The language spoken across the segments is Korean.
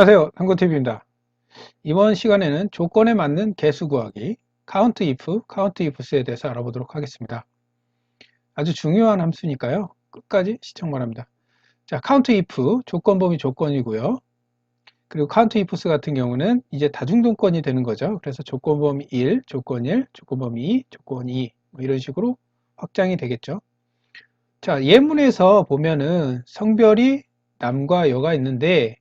안녕하세요. 한국TV입니다. 이번 시간에는 조건에 맞는 개수 구하기, count if, count ifs에 대해서 알아보도록 하겠습니다. 아주 중요한 함수니까요. 끝까지 시청 바랍니다. 자, count if, 조건 범위 조건이고요. 그리고 count ifs 같은 경우는 이제 다중동건이 되는 거죠. 그래서 조건 범위 1, 조건 1, 조건 범위 2, 조건 2, 뭐 이런 식으로 확장이 되겠죠. 자, 예문에서 보면은 성별이 남과 여가 있는데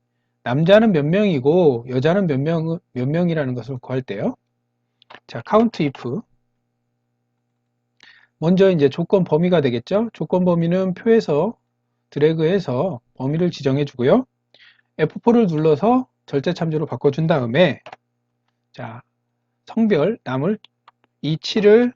남자는 몇 명이고 여자는 몇 명, 몇 명이라는 것을 구할 때요. 자, count if. 먼저 이제 조건 범위가 되겠죠. 조건 범위는 표에서 드래그해서 범위를 지정해 주고요. F4를 눌러서 절대 참조로 바꿔준 다음에 자, 성별 남을 이 7을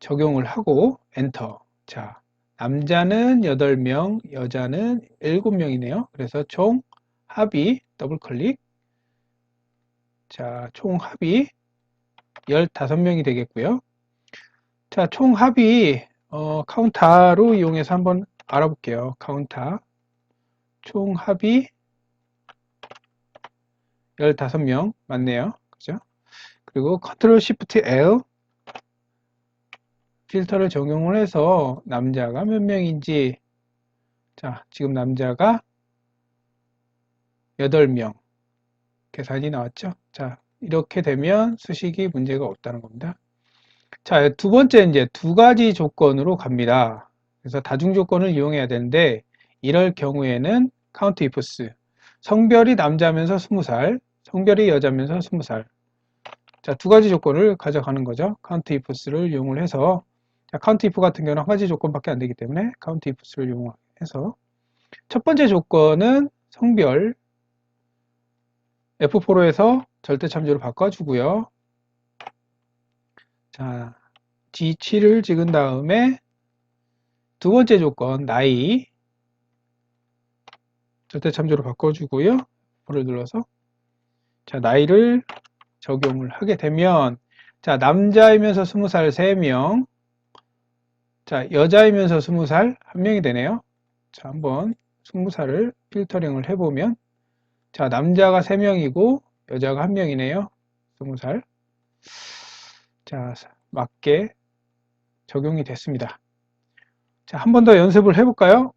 적용을 하고 엔터. 자, 남자는 8명, 여자는 7명이네요. 그래서 총 합이 더블 클릭. 자, 총 합이 15명이 되겠고요. 자, 총 합이 어, 카운타로 이용해서 한번 알아볼게요. 카운타. 총 합이 15명 맞네요. 그죠? 그리고 컨트롤 시프트 L 필터를 적용을 해서 남자가 몇 명인지. 자 지금 남자가 8명 계산이 나왔죠? 자 이렇게 되면 수식이 문제가 없다는 겁니다. 자 두 번째 이제 두 가지 조건으로 갑니다. 그래서 다중 조건을 이용해야 되는데 이럴 경우에는 카운트 이프스 성별이 남자면서 20살 성별이 여자면서 20살. 자, 두 가지 조건을 가져가는 거죠. 카운트 이프스를 이용을 해서 자, 카운트 if 같은 경우는 한 가지 조건밖에 안 되기 때문에 카운트 ifs를 이용해서 첫 번째 조건은 성별 F4로 해서 절대 참조로 바꿔주고요. 자, G7을 찍은 다음에 두 번째 조건 나이 절대 참조로 바꿔주고요. F를 눌러서 자 나이를 적용을 하게 되면 자 남자이면서 20살 3명 자, 여자이면서 20살 한 명이 되네요. 자, 한번 20살을 필터링을 해보면 자, 남자가 3명이고 여자가 1명이네요. 20살. 자, 맞게 적용이 됐습니다. 자, 한 번 더 연습을 해볼까요?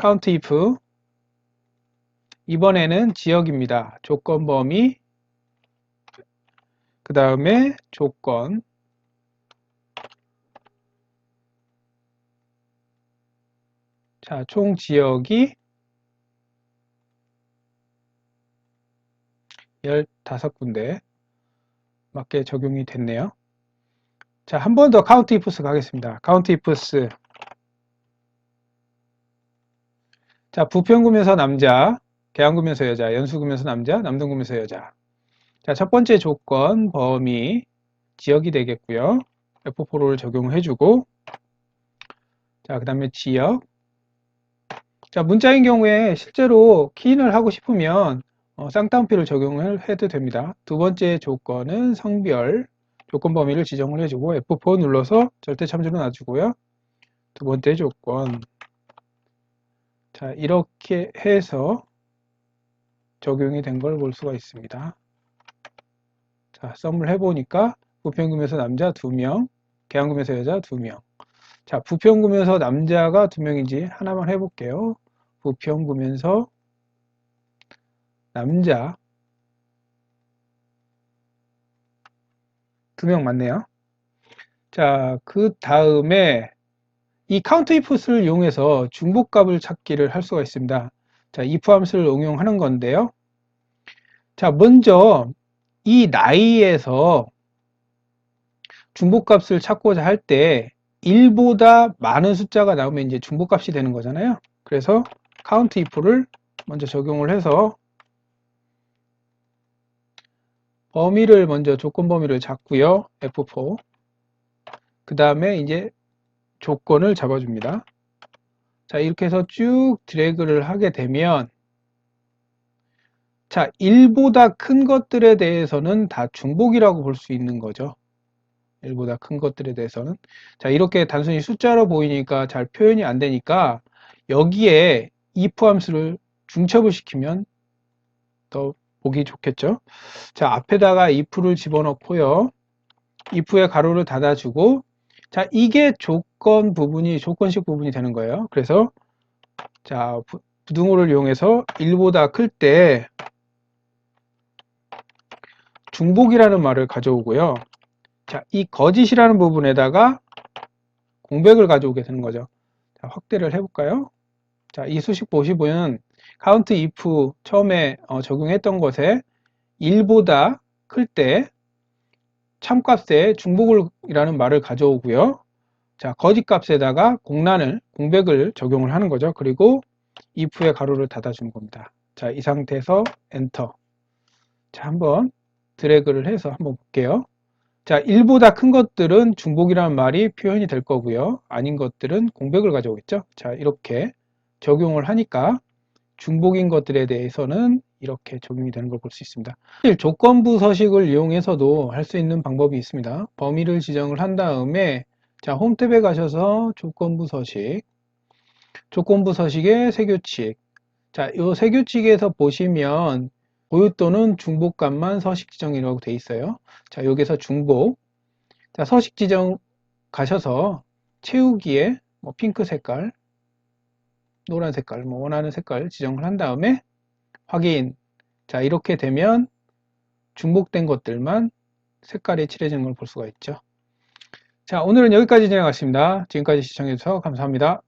count if 이번에는 지역입니다. 조건 범위 그 다음에 조건 자, 총 지역이 15군데 맞게 적용이 됐네요. 자, 한 번 더 카운트 이프스 가겠습니다. 카운트 이프스. 자, 부평구면서 남자, 계양구면서 여자, 연수구면서 남자, 남동구면서 여자. 자, 첫 번째 조건 범위 지역이 되겠고요. F4를 적용해 주고 자, 그 다음에 지역 자, 문자인 경우에 실제로 키인을 하고 싶으면 어, 쌍따옴표를 적용을 해도 됩니다. 두 번째 조건은 성별 조건 범위를 지정을 해주고 F4 눌러서 절대 참조로 놔주고요. 두 번째 조건 자 이렇게 해서 적용이 된 걸 볼 수가 있습니다. 자 썸을 해보니까 부평금에서 남자 2명, 계양금에서 여자 2명 자 부평금에서 남자가 2명인지 하나만 해볼게요. 부평 보면서 남자 두 명 맞네요. 자, 그 다음에 이 카운트 ifs를 이용해서 중복값을 찾기를 할 수가 있습니다. 자, if 함수를 응용하는 건데요. 자, 먼저 이 나이에서 중복값을 찾고자 할 때 1보다 많은 숫자가 나오면 이제 중복값이 되는 거잖아요. 그래서 count if를 먼저 적용을 해서 범위를 먼저 조건 범위를 잡고요. F4. 그 다음에 이제 조건을 잡아줍니다. 자, 이렇게 해서 쭉 드래그를 하게 되면 자, 1보다 큰 것들에 대해서는 다 중복이라고 볼 수 있는 거죠. 1보다 큰 것들에 대해서는. 자, 이렇게 단순히 숫자로 보이니까 잘 표현이 안 되니까 여기에 if 함수를 중첩을 시키면 더 보기 좋겠죠. 자, 앞에다가 if를 집어넣고요. if의 가로를 닫아주고, 자, 이게 조건 부분이, 조건식 부분이 되는 거예요. 그래서, 자, 부- 부등호를 이용해서 1보다 클 때, 중복이라는 말을 가져오고요. 자, 이 거짓이라는 부분에다가 공백을 가져오게 되는 거죠. 자, 확대를 해볼까요? 자, 이 수식 보시면 count if 처음에 어, 적용했던 것에 1보다 클 때 참값에 중복이라는 말을 가져오고요. 자, 거짓 값에다가 공란을, 공백을 적용을 하는 거죠. 그리고 if의 가로를 닫아주는 겁니다. 자, 이 상태에서 엔터. 자, 한번 드래그를 해서 한번 볼게요. 자, 1보다 큰 것들은 중복이라는 말이 표현이 될 거고요. 아닌 것들은 공백을 가져오겠죠. 자, 이렇게 적용을 하니까 중복인 것들에 대해서는 이렇게 적용이 되는 걸 볼 수 있습니다. 사실 조건부 서식을 이용해서도 할 수 있는 방법이 있습니다. 범위를 지정을 한 다음에 자, 홈 탭에 가셔서 조건부 서식 조건부 서식의 세 규칙 자, 이 세 규칙에서 보시면 고유 또는 중복값만 서식 지정이라고 돼 있어요. 자, 여기서 중복. 자, 서식 지정 가셔서 채우기에 뭐 핑크 색깔, 노란 색깔, 뭐 원하는 색깔 지정을 한 다음에 확인. 자, 이렇게 되면 중복된 것들만 색깔이 칠해지는 걸 볼 수가 있죠. 자, 오늘은 여기까지 진행하겠습니다. 지금까지 시청해주셔서 감사합니다.